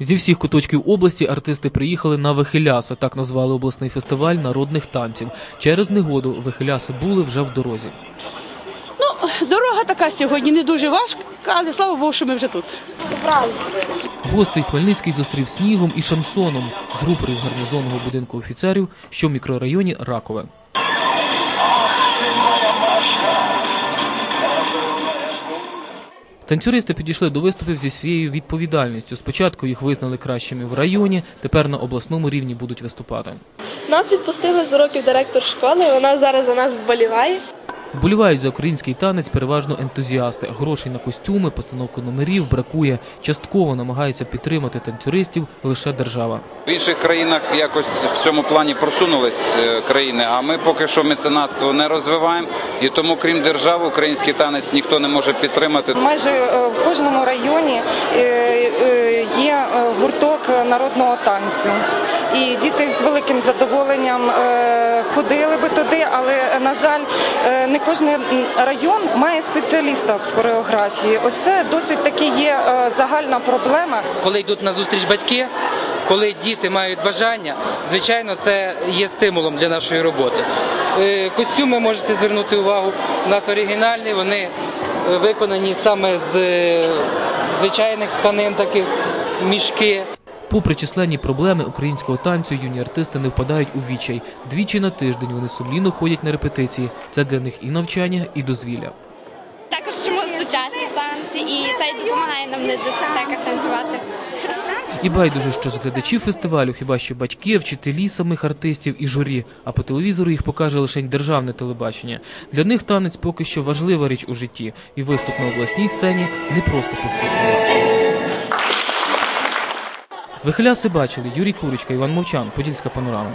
Зі всіх куточків області артисти приїхали на Вихиляси, так назвали обласний фестиваль народних танців. Через негоду Вихиляси були вже в дорозі. Дорога така сьогодні не дуже важка, але слава Богу, що ми вже тут. Гостей Хмельницький зустрів снігом і шансоном з рупорів гарнізонного будинку офіцерів, що в мікрорайоні Ракове. Танцюристи підійшли до виступів зі своєю відповідальністю. Спочатку їх визнали кращими в районі, тепер на обласному рівні будуть виступати. Нас відпустили з уроків директор школи. Вона зараз за нас вболіває. Вболівають за український танець переважно ентузіасти. Грошей на костюми, постановку номерів бракує. Частково намагається підтримати танцюристів лише держава. В інших країнах якось в цьому плані просунулись е, країни, а ми поки що меценатство не розвиваємо. І тому, крім держави, український танець ніхто не може підтримати. Майже е, в кожному районі е, є гурток народного танцю. І діти з великим задоволенням е, ходили би туди, але на жаль, е, не кожен район має спеціаліста з хореографії. Ось це досить таки є е, загальна проблема. коли йдуть на зустріч батьки, коли діти мають бажання, звичайно, це є стимулом для нашої роботи. Костюми можете звернути увагу. У нас оригінальні, вони виконані саме з звичайних тканин, таких мішки. Попри численні проблеми українського танцю, юні артисти не впадають у відчай. Двічі на тиждень вони сумлінно ходять на репетиції. Це для них і навчання, і дозвілля. Також чому сучасні танці, і це допомагає нам на дискотеках танцювати. І байдуже, що з глядачів фестивалю хіба що батьки, вчителі самих артистів і журі, а по телевізору їх покаже лише державне телебачення. Для них танець поки що важлива річ у житті, і виступ на обласній сцені не просто пусті слова. Вихиляси бачили Юрій Курочка, Іван Мовчан, Подільська панорама.